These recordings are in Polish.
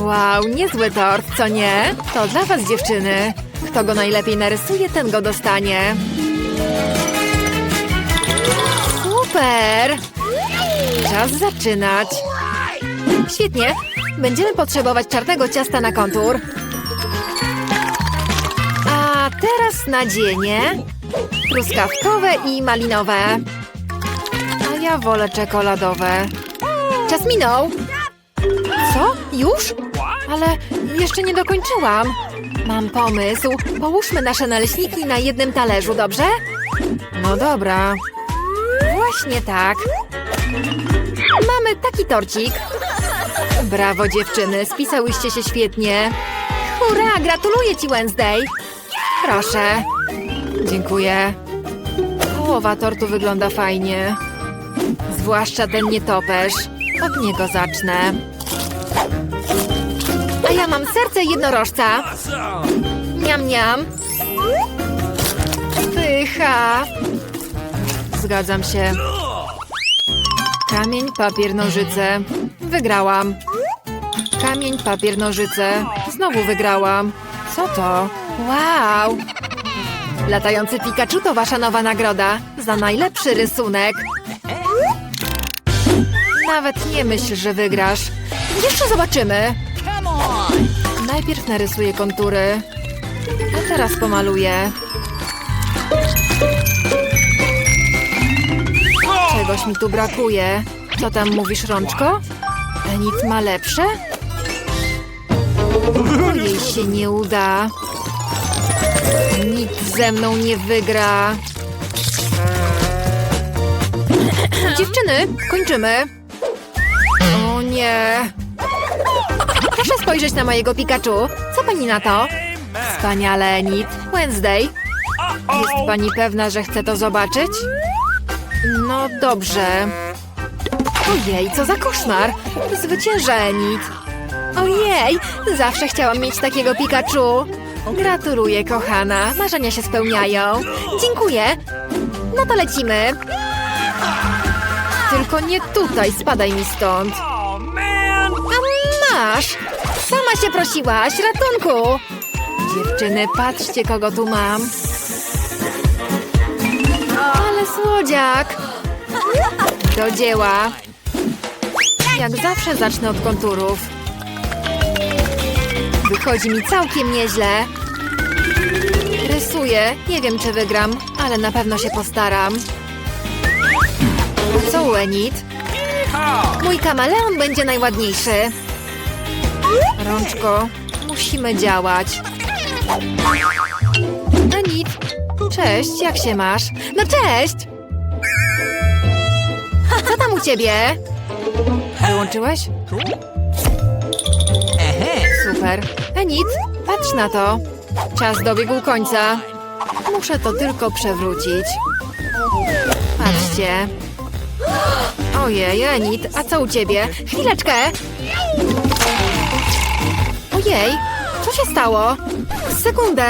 Wow, niezły tort, co nie? To dla was, dziewczyny. Kto go najlepiej narysuje, ten go dostanie. Super! Czas zaczynać. Świetnie. Będziemy potrzebować czarnego ciasta na kontur. A teraz nadzienie. Truskawkowe i malinowe. A ja wolę czekoladowe. Czas minął. Co? Już? Ale jeszcze nie dokończyłam. Mam pomysł. Połóżmy nasze naleśniki na jednym talerzu, dobrze? No dobra. Właśnie tak. Mamy taki torcik. Brawo dziewczyny, spisałyście się świetnie. Hurra, gratuluję ci Wednesday. Proszę. Dziękuję. Połowa tortu wygląda fajnie. Zwłaszcza ten nietoperz. Od niego zacznę. Ja mam serce jednorożca. Niam, niam. Pycha. Zgadzam się. Kamień, papier, nożyce. Wygrałam. Kamień, papier, nożyce. Znowu wygrałam. Co to? Wow! Latający Pikachu to wasza nowa nagroda za najlepszy rysunek. Nawet nie myśl, że wygrasz. Jeszcze zobaczymy. Najpierw narysuję kontury, a teraz pomaluję. Czegoś mi tu brakuje. Co tam mówisz, Rączko? Enit ma lepsze? Jej się nie uda. Nic ze mną nie wygra. Dziewczyny, kończymy. O nie. Proszę spojrzeć na mojego Pikachu. Co pani na to? Wspaniale, Enid. Wednesday. Jest pani pewna, że chce to zobaczyć? No dobrze. Ojej, co za koszmar! Zwycięża Enid. Ojej, zawsze chciałam mieć takiego Pikachu. Gratuluję, kochana. Marzenia się spełniają. Dziękuję. No to lecimy. Tylko nie tutaj, spadaj mi stąd. A masz! Sama się prosiłaś, ratunku! Dziewczyny, patrzcie, kogo tu mam. Ale słodziak! Do dzieła. Jak zawsze zacznę od konturów. Wychodzi mi całkiem nieźle. Rysuję. Nie wiem, czy wygram, ale na pewno się postaram. Co u Enid? Mój kameleon będzie najładniejszy. Rączko, musimy działać. Enid, cześć, jak się masz? No cześć! Co tam u ciebie? Wyłączyłeś? Super. Enid, patrz na to. Czas dobiegł końca. Muszę to tylko przewrócić. Patrzcie. Ojej, Enid, a co u ciebie? Chwileczkę! Ojej, co się stało? Sekundę!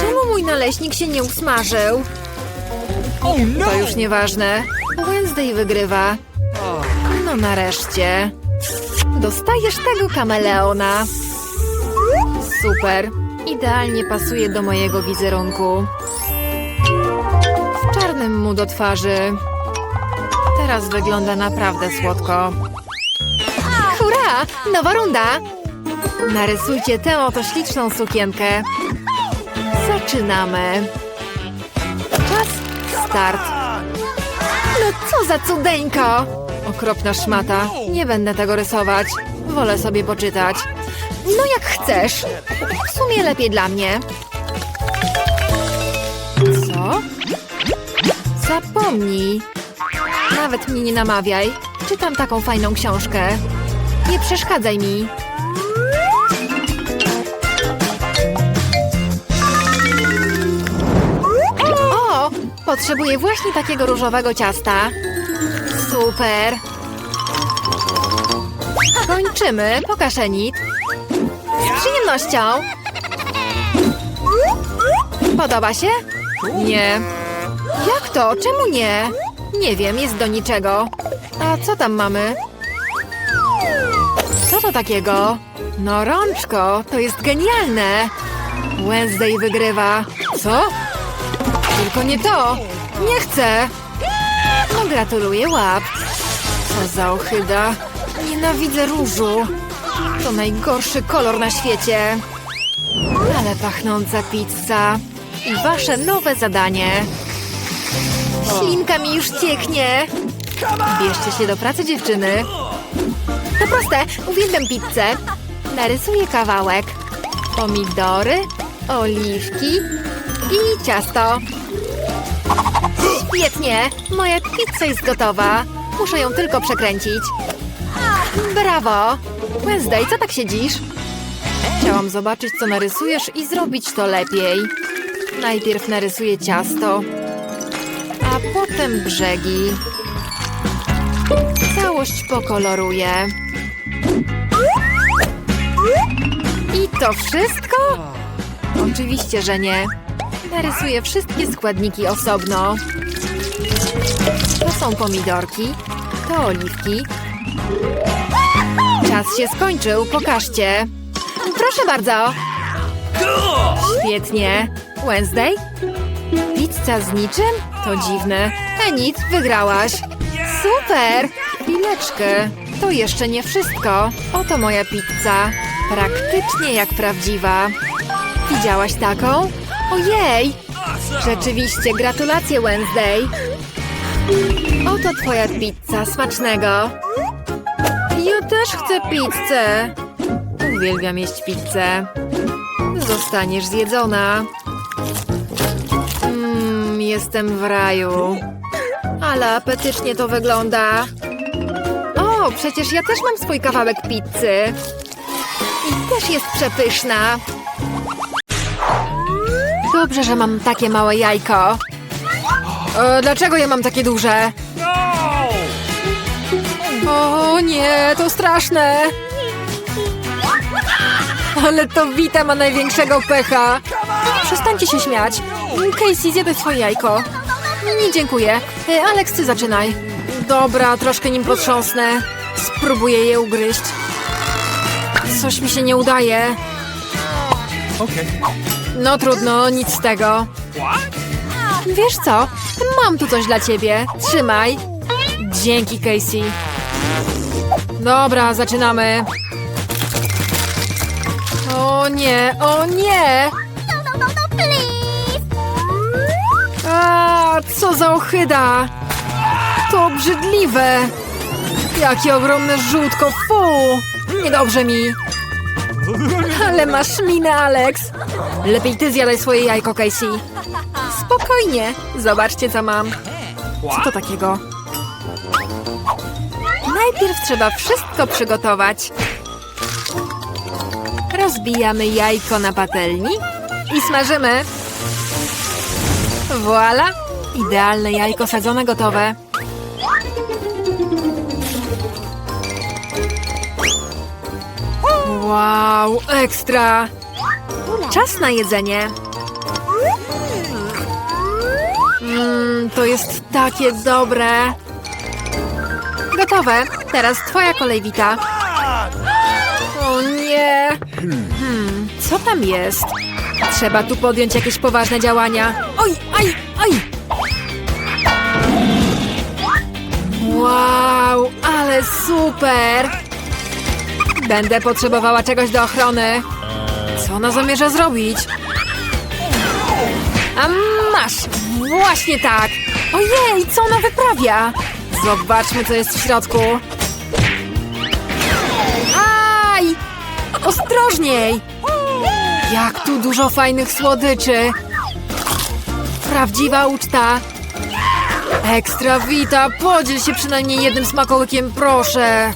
Czemu mój naleśnik się nie usmażył? To już nieważne. Wednesday wygrywa. No nareszcie. Dostajesz tego kameleona. Super. Idealnie pasuje do mojego wizerunku. W czarnym mu do twarzy. Teraz wygląda naprawdę słodko. Hurra! Nowa runda! Narysujcie tę oto śliczną sukienkę. Zaczynamy. Czas start. No co za cudeńko! Okropna szmata. Nie będę tego rysować. Wolę sobie poczytać. No jak chcesz. W sumie lepiej dla mnie. Co? Zapomnij. Nawet mnie nie namawiaj. Czytam taką fajną książkę. Nie przeszkadzaj mi. Potrzebuję właśnie takiego różowego ciasta. Super. Kończymy. Pokaż Enid. Z przyjemnością. Podoba się? Nie. Jak to? Czemu nie? Nie wiem, jest do niczego. A co tam mamy? Co to takiego? No rączko, to jest genialne. Wednesday wygrywa. Co? Tylko nie to. Nie chcę. No gratuluję łap. Co za ochyda. Nienawidzę różu. To najgorszy kolor na świecie. Ale pachnąca pizza. I wasze nowe zadanie. Ślinka mi już cieknie. Bierzcie się do pracy, dziewczyny. To proste, uwielbiam pizzę. Narysuję kawałek. Pomidory, oliwki i ciasto. Świetnie, moja pizza jest gotowa. Muszę ją tylko przekręcić. Brawo! Wednesday, co tak siedzisz? Chciałam zobaczyć, co narysujesz i zrobić to lepiej. Najpierw narysuję ciasto, a potem brzegi. Całość pokoloruję. I to wszystko? Oczywiście, że nie. Narysuję wszystkie składniki osobno. To są pomidorki, to oliwki. Czas się skończył, pokażcie. Proszę bardzo. Świetnie. Wednesday? Pizza z niczym? To dziwne. Enid, wygrałaś. Super! Chwileczkę. To jeszcze nie wszystko. Oto moja pizza. Praktycznie jak prawdziwa. Widziałaś taką? Ojej! Rzeczywiście, gratulacje Wednesday. Oto twoja pizza. Smacznego. Ja też chcę pizzę. Uwielbiam jeść pizzę. Zostaniesz zjedzona. Mmm, jestem w raju. Ale apetycznie to wygląda. O, przecież ja też mam swój kawałek pizzy. I też jest przepyszna. Dobrze, że mam takie małe jajko. E, dlaczego ja mam takie duże? O nie, to straszne. Ale to Wita ma największego pecha. Przestańcie się śmiać. Casey, zjadaj swoje jajko. Nie, dziękuję. E, Alex, ty zaczynaj. Dobra, troszkę nim potrząsnę. Spróbuję je ugryźć. Coś mi się nie udaje. No trudno, nic z tego. Wiesz co? Mam tu coś dla ciebie. Trzymaj. Dzięki, Casey. Dobra, zaczynamy. O nie, o nie! A, co za ochyda! To obrzydliwe! Jakie ogromne żółtko, fu! Niedobrze mi! Ale masz minę, Alex! Lepiej ty zjadaj swoje jajko, Casey. Spokojnie. Zobaczcie, co mam. Co to takiego? Najpierw trzeba wszystko przygotować. Rozbijamy jajko na patelni i smażymy. Voila! Idealne jajko sadzone gotowe. Wow, ekstra! Czas na jedzenie. Mmm, to jest takie dobre. Gotowe. Teraz twoja kolej, Wita. O nie. Hmm, co tam jest? Trzeba tu podjąć jakieś poważne działania. Oj, aj, aj! Wow, ale super! Będę potrzebowała czegoś do ochrony. Co ona zamierza zrobić? A masz! Właśnie tak! Ojej, co ona wyprawia? Zobaczmy, co jest w środku. Aj! Ostrożniej! Jak tu dużo fajnych słodyczy! Prawdziwa uczta! Ekstra wita, podziel się przynajmniej jednym smakołykiem, proszę!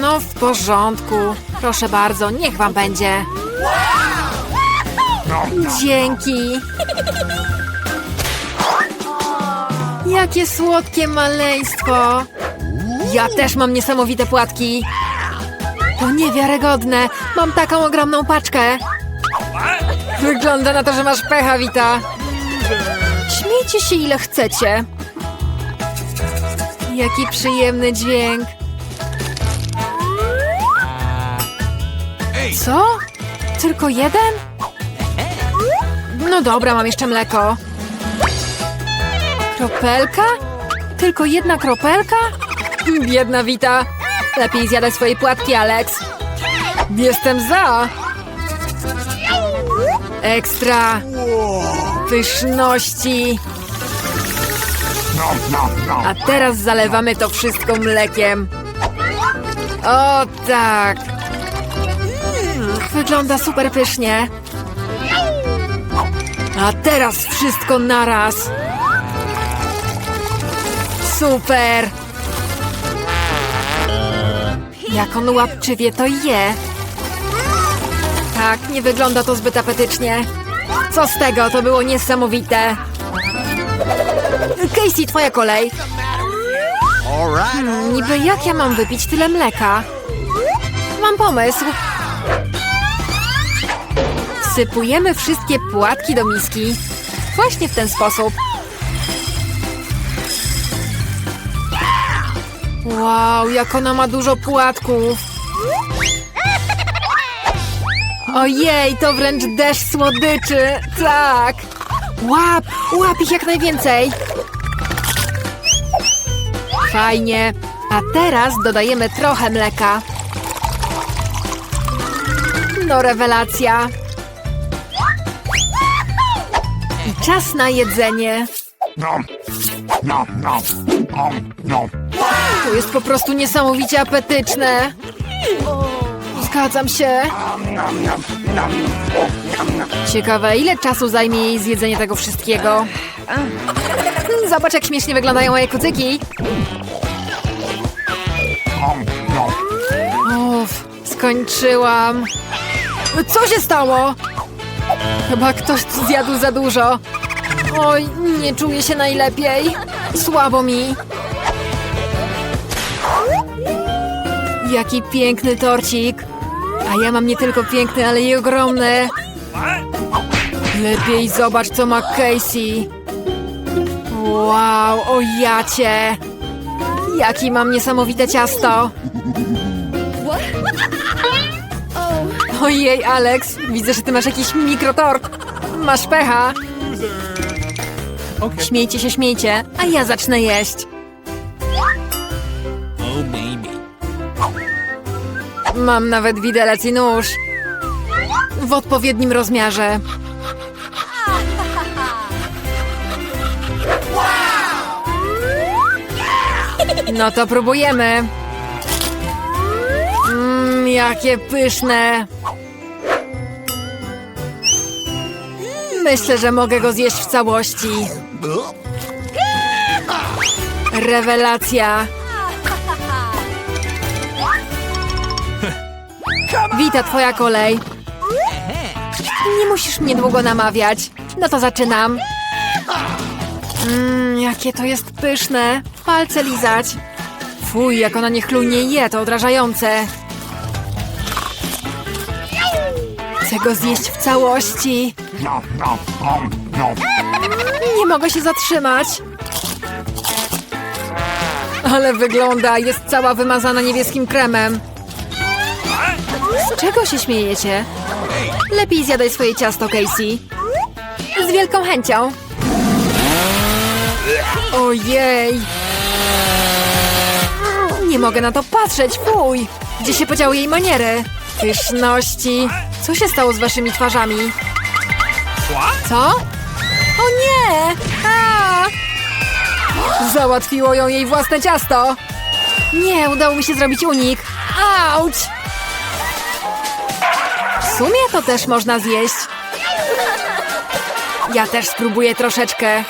No w porządku. Proszę bardzo, niech wam będzie. Dzięki. Jakie słodkie maleństwo. Ja też mam niesamowite płatki. To niewiarygodne. Mam taką ogromną paczkę. Wygląda na to, że masz pecha, Wita. Śmiejcie się ile chcecie. Jaki przyjemny dźwięk. Co? Tylko jeden? No dobra, mam jeszcze mleko. Kropelka? Tylko jedna kropelka? Biedna Wita. Lepiej zjadaj swoje płatki, Alex. Jestem za. Ekstra. Pyszności. A teraz zalewamy to wszystko mlekiem. O tak. Wygląda super pysznie. A teraz wszystko naraz. Super. Jak on łapczywie to je. Tak, nie wygląda to zbyt apetycznie. Co z tego? To było niesamowite. Casey, twoja kolej. Hmm, niby jak ja mam wypić tyle mleka? Mam pomysł. Wsypujemy wszystkie płatki do miski. Właśnie w ten sposób. Wow, jak ona ma dużo płatków. Ojej, to wręcz deszcz słodyczy. Tak. Łap, łap ich jak najwięcej. Fajnie. A teraz dodajemy trochę mleka. No rewelacja. I czas na jedzenie. To jest po prostu niesamowicie apetyczne. Zgadzam się. Ciekawe, ile czasu zajmie jej zjedzenie tego wszystkiego. Zobacz, jak śmiesznie wyglądają moje kucyki. Uff, skończyłam. Co się stało? Chyba ktoś zjadł za dużo. Oj, nie czuję się najlepiej. Słabo mi. Jaki piękny torcik. A ja mam nie tylko piękny, ale i ogromny. Lepiej zobacz, co ma Casey. Wow, o jacie. Jaki mam niesamowite ciasto. Ojej, Alex, widzę, że ty masz jakiś mikrotort. Masz pecha. Okay. Śmiejcie się, śmiejcie, a ja zacznę jeść. Oh, baby. Mam nawet widelec i nóż. W odpowiednim rozmiarze. No to próbujemy. Mmm, jakie pyszne. Myślę, że mogę go zjeść w całości. Rewelacja. Wita, twoja kolej. Nie musisz mnie długo namawiać. No to zaczynam. Mmm, jakie to jest pyszne. Palce lizać. Fuj, jak ona niechlujnie je, to odrażające. Chcę go zjeść w całości. Nie mogę się zatrzymać. Ale wygląda, jest cała wymazana niebieskim kremem. Z czego się śmiejecie? Lepiej zjadaj swoje ciasto, Casey. Z wielką chęcią. Ojej. Nie mogę na to patrzeć, fuj. Gdzie się podziały jej maniery? Pyszności. Co się stało z waszymi twarzami? Co? O nie! A! Załatwiło ją jej własne ciasto. Nie, udało mi się zrobić unik. Auć! W sumie to też można zjeść. Ja też spróbuję troszeczkę.